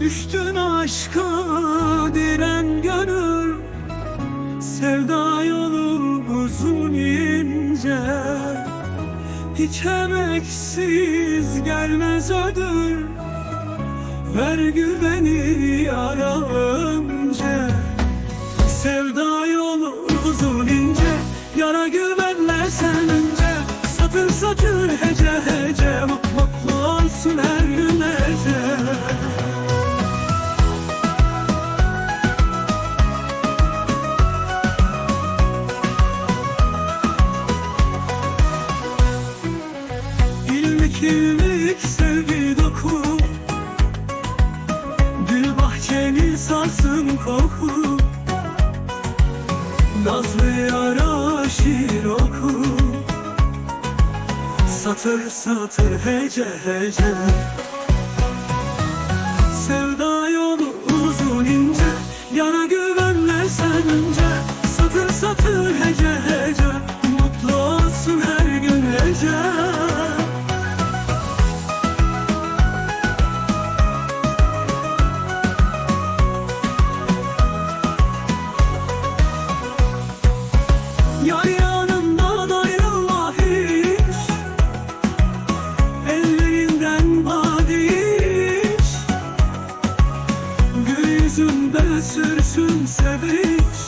Düştün aşka diren gönül Sevda yolu uzun ince. Hiç emeksiz gelmez ödül. Ver güveni yara İlmik sevgi doku. Gül bahçeni sarsın koku. Nazlı yara şiir oku. Satır satır hece hece yüzünde sürsün sevinç.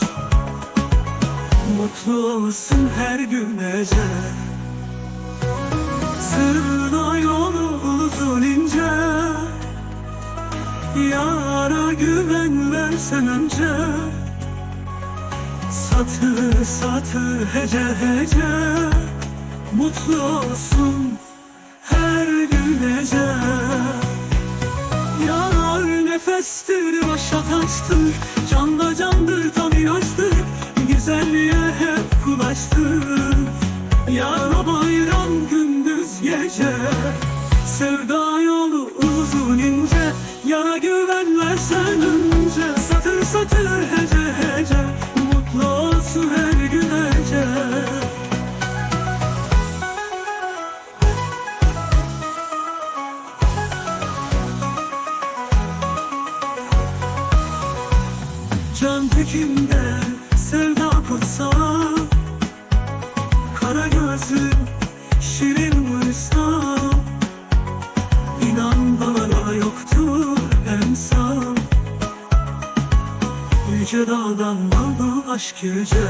Mutlu olsun her gün ece Sırda yolu uzun ince. Yara güven versen önce Satır satır hece hece. Mutlu olsun her gün hece taştır Canda candır tam ilaçtır Güzelliğe hep kulaştır Yara bayram gündüz gece. Sevda yolu uzun ince Yara güven versen önce. Satır satır hece Can tekinde sevda kutsal Kara gözlüm şirin uysal İnan bana yoktur emsal Yüce dağdan aldı aşk yüce